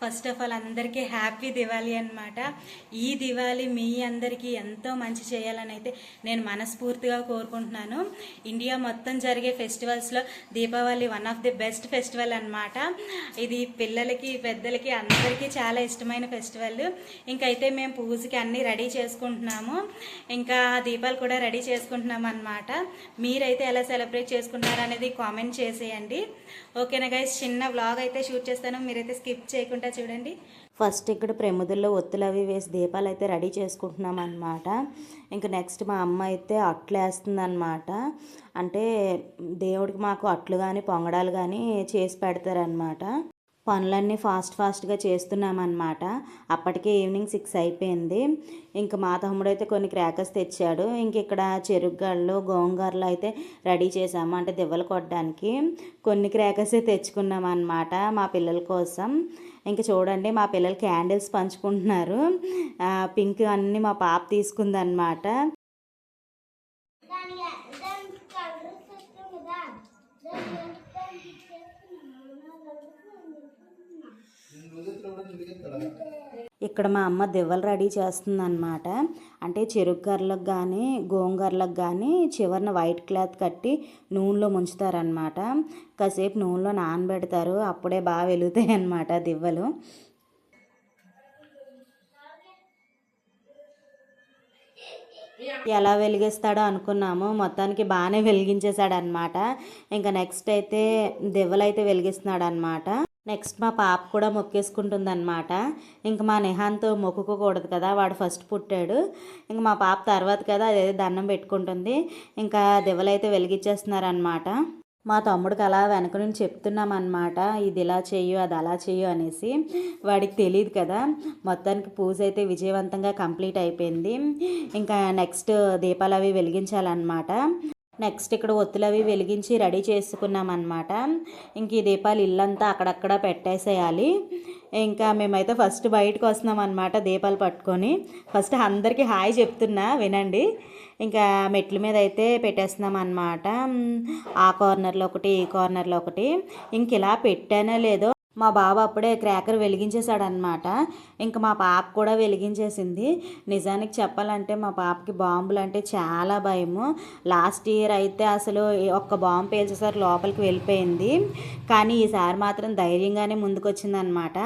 first of all అందరికీ happy Diwali అనమాట ఈ దివాళీ మీ అందరికీ ఎంతో మంచి చేయాలని అయితే నేను మనస్ఫూర్తిగా కోరుకుంటున్నాను. ఇండియా మొత్తం జరిగే ఫెస్టివల్స్లో Deepavali one of the best festival అనమాట ఇది పిల్లలకి పెద్దలకి అందరికీ చాలా ఇష్టమైన ఫెస్టివల్. ఇంకైతే మేము పూజకి అన్నీ రెడీ చేసుకుంటున్నాము. ఇంకా దీపాలు కూడా రెడీ చేసుకుంటున్నాం అనమాట మీరైతే ఎలా సెలబ్రేట్ చేసుకుంటున్నారు అనేది కామెంట్ చేసేయండి. ఓకేనా గైస్? చిన్న వ్లాగ్ అయితే షూట్ చేస్తాను. మీరైతే స్కిప్ చేయకుండా చూడండి. ఫస్ట్ ఇక్కడ ప్రమిదుల్లో ఒత్తులు అవి వేసి దీపాలు అయితే రెడీ చేసుకుంటున్నాం అనమాట ఇంకా నెక్స్ట్ మా అమ్మ అయితే అట్లు వేస్తుంది అనమాట అంటే దేవుడికి మాకు అట్లు కానీ పొంగడాలు కానీ చేసి పెడతారనమాట పనులన్నీ ఫాస్ట్ ఫాస్ట్గా చేస్తున్నామన్నమాట. అప్పటికే ఈవినింగ్ సిక్స్ అయిపోయింది. ఇంకా మా తమ్ముడు అయితే కొన్ని క్రాకర్స్ తెచ్చాడు. ఇంక ఇక్కడ చెరుగ్గాళ్ళు గోంగూరలు అయితే రెడీ చేసాము అంటే దివ్వలు కొట్టడానికి కొన్ని క్రాకర్సే తెచ్చుకున్నాం అనమాట మా పిల్లల కోసం. ఇంకా చూడండి మా పిల్లలు క్యాండిల్స్ పంచుకుంటున్నారు. పింక్ అన్నీ మా పాప తీసుకుందనమాట ఇక్కడ మా అమ్మ దివ్వలు రెడీ చేస్తుందన్నమాట. అంటే చెరుకు గర్లకు కానీ గోంగర్లకు కానీ చివరిన వైట్ క్లాత్ కట్టి నూనెలో ముంచుతారనమాట కాసేపు నూనెలో నానబెడతారు అప్పుడే బాగా వెలుగుతాయి అన్నమాట దివ్వలు. ఎలా వెలిగిస్తాడో అనుకున్నాము. మొత్తానికి బాగానే వెలిగించేశాడు అనమాట ఇంకా నెక్స్ట్ అయితే దివ్వలు అయితే వెలిగిస్తున్నాడు అనమాట నెక్స్ట్ మా పాప కూడా మొక్కేసుకుంటుందన్నమాట. ఇంక మా నిహాన్తో మొక్కుకోకూడదు కదా వాడు ఫస్ట్ పుట్టాడు. ఇంక మా పాప తర్వాత కదా అదే దండం పెట్టుకుంటుంది. ఇంకా దివ్వలైతే వెలిగించేస్తున్నారనమాట మా తమ్ముడికి అలా వెనక నుంచి చెప్తున్నాం అనమాట ఇది ఇలా చెయ్యు అది అలా చెయ్యు అనేసి. వాడికి తెలియదు కదా మొత్తానికి పూజ అయితే విజయవంతంగా కంప్లీట్ అయిపోయింది. ఇంకా నెక్స్ట్ దీపాలు అవి వెలిగించాలన్నమాట. నెక్స్ట్ ఇక్కడ ఒత్తులు అవి వెలిగించి రెడీ చేసుకున్నాం అనమాట ఇంక ఈ దీపాలు ఇల్లంతా అక్కడక్కడ పెట్టేసేయాలి. ఇంకా మేమైతే ఫస్ట్ బయటకు వస్తున్నాం అనమాట దీపాలు పట్టుకొని. ఫస్ట్ అందరికీ హాయ్ చెప్తున్నా వినండి. ఇంకా మెట్ల మీద అయితే పెట్టేస్తున్నాం అనమాట ఆ కార్నర్లో ఒకటి ఈ కార్నర్లో ఒకటి. ఇంక ఇలా పెట్టానో లేదో మా బాబు అప్పుడే క్రాకర్ వెలిగించేశాడనమాట ఇంకా మా పాప కూడా వెలిగించేసింది. నిజానికి చెప్పాలంటే మా పాపకి బాంబులు అంటే చాలా భయము. లాస్ట్ ఇయర్ అయితే అసలు ఒక్క బాంబు పేల్చేసరికి లోపలికి వెళ్ళిపోయింది. కానీ ఈసారి మాత్రం ధైర్యంగానే ముందుకొచ్చిందనమాట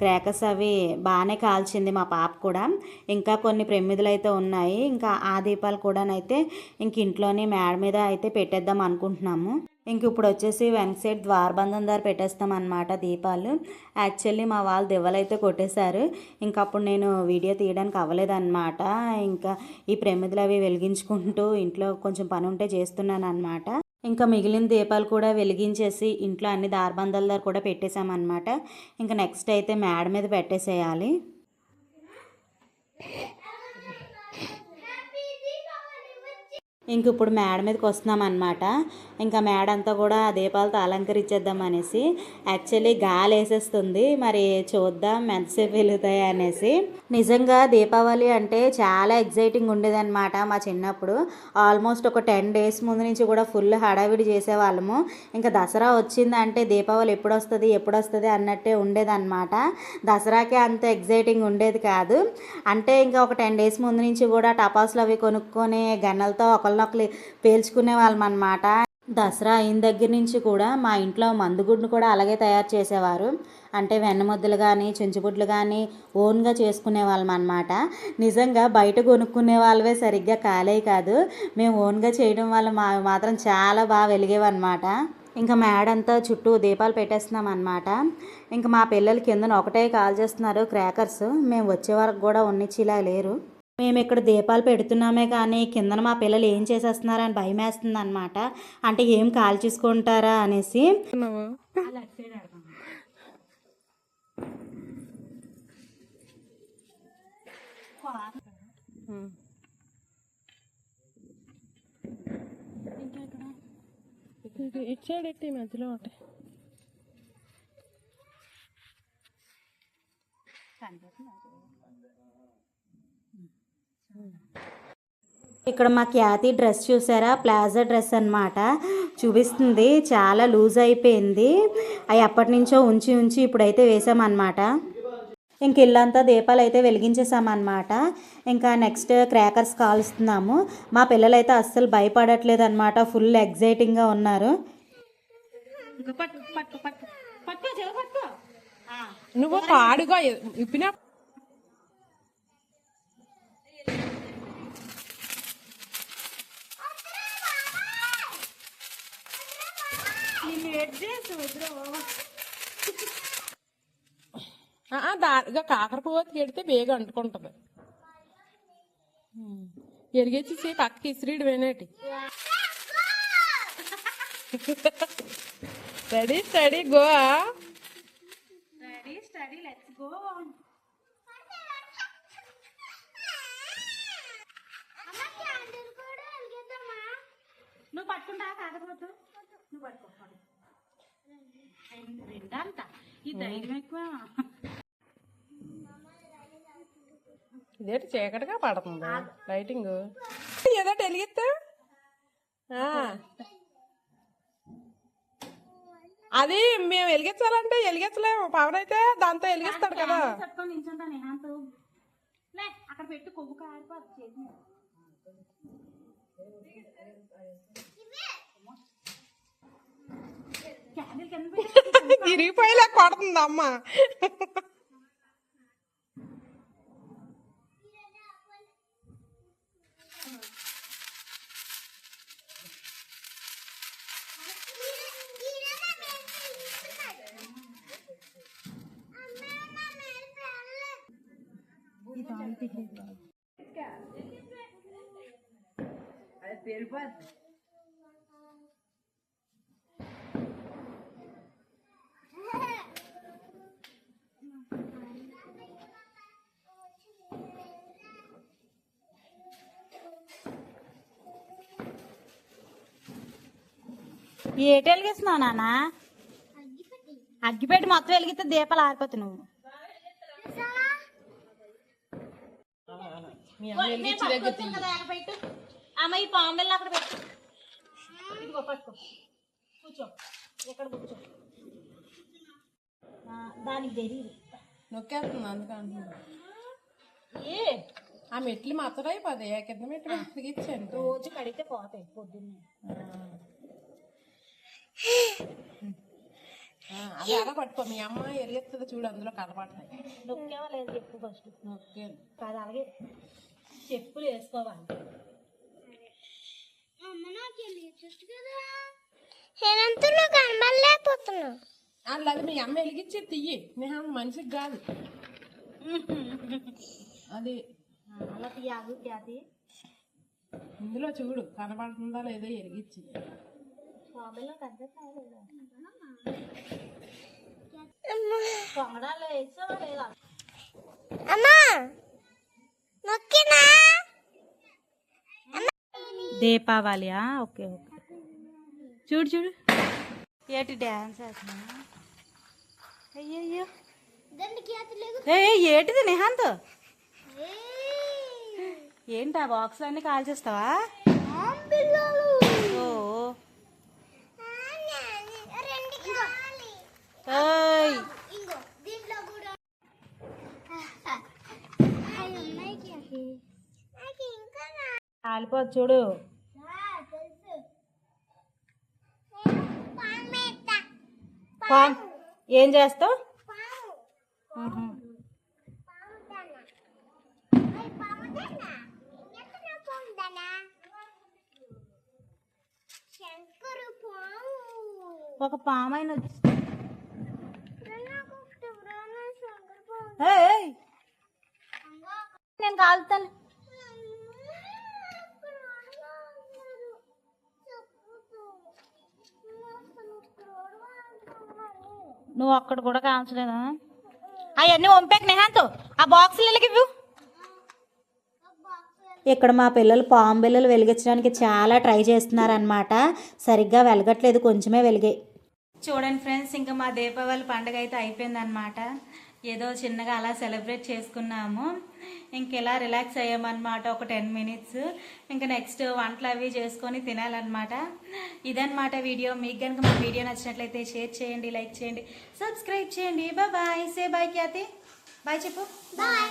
క్రాకర్స్ అవి బాగానే కాల్చింది మా పాప కూడా. ఇంకా కొన్ని ప్రమిదులు అయితే ఉన్నాయి. ఇంకా ఆ దీపాలు కూడానైతే ఇంక ఇంట్లోనే మేడ మీద అయితే పెట్టేద్దాం అనుకుంటున్నాము. ఇంక ఇప్పుడు వచ్చేసి వెనక్ సైడ్ ద్వారబంధం దారి పెట్టేస్తాం అనమాట దీపాలు. యాక్చువల్లీ మా వాళ్ళు దివ్వలైతే కొట్టేశారు. ఇంకా అప్పుడు నేను వీడియో తీయడానికి అవ్వలేదన్నమాట. ఇంకా ఈ ప్రమిదలు అవి వెలిగించుకుంటూ ఇంట్లో కొంచెం పని ఉంటే చేస్తున్నాను అనమాట ఇంకా మిగిలిన దీపాలు కూడా వెలిగించేసి ఇంట్లో అన్ని దారబంధాల దగ్గర కూడా పెట్టేశామన్నమాట ఇంకా నెక్స్ట్ అయితే మేడ మీద పెట్టేసేయాలి. ఇంక ఇప్పుడు మేడ మీదకి వస్తున్నాం అనమాట ఇంకా మేడ అంతా కూడా దీపాలతో అలంకరించేద్దాం అనేసి. యాక్చువల్లీ గాలి వేసేస్తుంది. మరి చూద్దాం ఎంతసేపు వెలుగుతాయి అనేసి. నిజంగా దీపావళి అంటే చాలా ఎగ్జైటింగ్ ఉండేదన్నమాట మా చిన్నప్పుడు. ఆల్మోస్ట్ ఒక టెన్ డేస్ ముందు నుంచి కూడా ఫుల్ హడావిడి చేసేవాళ్ళము. ఇంకా దసరా వచ్చిందంటే దీపావళి ఎప్పుడు వస్తుంది ఎప్పుడు వస్తుంది అన్నట్టే ఉండేదన్నమాట. దసరాకే అంత ఎగ్జైటింగ్ ఉండేది కాదు. అంటే ఇంకా ఒక టెన్ డేస్ ముందు నుంచి కూడా టపాసులు అవి కొనుక్కొని గన్నలతో ఒకరినొకరు పేల్చుకునే వాళ్ళం అనమాట దసరా అయిన దగ్గర నుంచి కూడా మా ఇంట్లో మందుగుడ్డు కూడా అలాగే తయారు చేసేవారు. అంటే వెన్నముద్దలు కానీ చెంచుబుడ్లు కానీ ఓన్గా చేసుకునే వాళ్ళం అనమాట నిజంగా బయట కొనుక్కునే వాళ్ళవే సరిగ్గా కాలే కాదు. మేము ఓన్గా చేయడం వల్ల మా మాత్రం చాలా బాగా వెలిగేవన్నమాట ఇంకా మేడంతా చుట్టూ దీపాలు పెట్టేస్తున్నాం అనమాట ఇంకా మా పిల్లలు కిందన ఒకటే కాల్ చేస్తున్నారు క్రాకర్స్. మేము వచ్చే వరకు కూడా ఉన్నిచ్చిలా లేరు. మేము ఇక్కడ దీపాలు పెడుతున్నామే కానీ కిందన మా పిల్లలు ఏం చేసేస్తున్నారని భయం వేస్తుంది అనమాట అంటే ఏం కాల్ చేసుకుంటారా అనేసి. ఇచ్చాడెట్టి మధ్యలో ఒకటి. ఇక్కడ మా ఖ్యాతి డ్రెస్ చూసారా? ప్లాజా డ్రెస్ అన్నమాట. చూపిస్తుంది. చాలా లూజ్ అయిపోయింది. అవి ఎప్పటి నుంచో ఉంచి ఉంచి ఇప్పుడైతే వేసామన్నమాట. ఇంక ఇల్లంతా దీపాలు అయితే వెలిగించేసామన్నమాట. ఇంకా నెక్స్ట్ క్రాకర్స్ కాలుస్తున్నాము. మా పిల్లలైతే అస్సలు భయపడట్లేదు అనమాట ఫుల్ ఎగ్జైటింగ్గా ఉన్నారు. నువ్వు పాడుగా ఇప్పిన నిన్ను ఎడ్ చేసు వద్దురా బాబా. దానిగా కాకర పువ్వు ఎడితే బేగా అంటుకుంటది. ఎరిగేసి పక్కకి ఇసిరీడు వేనేటి. Steady steady go ready steady let's go అమ్మ క్యాండిల్ కూడా వెలిగిద్దామా నువ్వు పట్టుకుంటా కాకపోతు నువ్వు పట్టుకో పట్టుకో. రెండంట ఈ ధైర్యం ఎక్కువ. ఇదేంటి చీకటిగా పడుతుంది? లైటింగ్. ఏదో వెలిగిస్తా అది మేము వెలిగించాలంటే వెలిగించలేము. పవన్ అయితే దాంతో వెలిగిస్తాడు కదా. అక్కడ పెట్టి కొవ్వు ఇరిగిపోయేలా కొడుతుంది అమ్మ ఏటి వెలిగిస్తున్నావు నాన్న? అగ్గిపెట్టి మొత్తం వెలిగితే దీపాలు ఆరిపోతాయి నువ్వు. అమ్మ ఈ పాంబెల్ అక్కడ పెట్టు. ఇదిగో పట్టుకో. కూర్చో. ఎక్కడ కూర్చో? దానికి తెలియదు నొక్కేస్తుంది అందుకంటున్నా ఏ? ఆ మెట్లు మాత్రం అయిపోతాయి ఆ కింద మెట్లు వెలిగించండి రోజు కడిగితే పోతాయి పొద్దున్నే. అది అలా పట్టుకో? మీ అమ్మ ఎరిగిస్తుంది చూడు అందులో కనపడతాయి. నొక్కేవా లేదు చెప్పు ఫస్ట్. నొక్కాను. కాదు అలాగే చెప్పులు వేసుకోవాలి. అమ్మ నాకు వెళ్ళచ్చు కదా? నేనంతా నువ్వు కనబడలేకపోతున్నావు అలా అది మీ అమ్మ వెలిగించి తీయి. నేను మనిషికి కాదు. అది. అలా తీయాలి ఇందులో చూడు కనపడుతుందా లేదో ఎరిగించి దీపావళియా? Okay okay. చూడు చూడు. ఏటి డ్యాన్స్ వేస్తున్నా ఏ ఏటిది నిహాంత్? ఏంటి ఆ బాక్స్ అన్ని కాల్ చేస్తావా పిల్లలు ఓ రెండు కావాలి ఓయ్ ఇంకో దీంట్లో కూడా అయ్యి అమ్మాయికి అది నాకు ఇంకా రా కాలిపోదు చూడు. ఏం చేస్తావు? ఒక పామాయన వచ్చింది దానా అయ్యి పాము దానా ఎక్కడ పాము దానా శంకరు పాము ఒక పామైన వచ్చి నాకు ఒకటి వ్రానా శంకరు పాము ఏయ్, నేను కాలుతాను నువ్వు అక్కడ కూడా కాల్చలేదా? అవన్నీ వంపాక నిహాంత్. ఆ బాక్సులకి ఇవ్వు. ఇక్కడ మా పిల్లలు పాము బిల్లలు వెలిగించడానికి చాలా ట్రై చేస్తున్నారనమాట సరిగ్గా వెలగట్లేదు కొంచెమే వెలిగాయి. చూడండి ఫ్రెండ్స్ ఇంకా మా దీపావళి పండుగ అయితే అయిపోయిందనమాట ఏదో చిన్నగా అలా సెలబ్రేట్ చేసుకున్నాము. ఇంకెలా రిలాక్స్ అయ్యామన్నమాట ఒక టెన్ మినిట్స్. ఇంకా నెక్స్ట్ వంటలు అవి చేసుకొని తినాలన్నమాట. ఇదన్నమాట వీడియో. మీకు కనుక మా వీడియో నచ్చినట్లయితే షేర్ చేయండి లైక్ చేయండి సబ్స్క్రైబ్ చేయండి. Bye say bye Khyathi. Bye చెప్పు. బాయ్.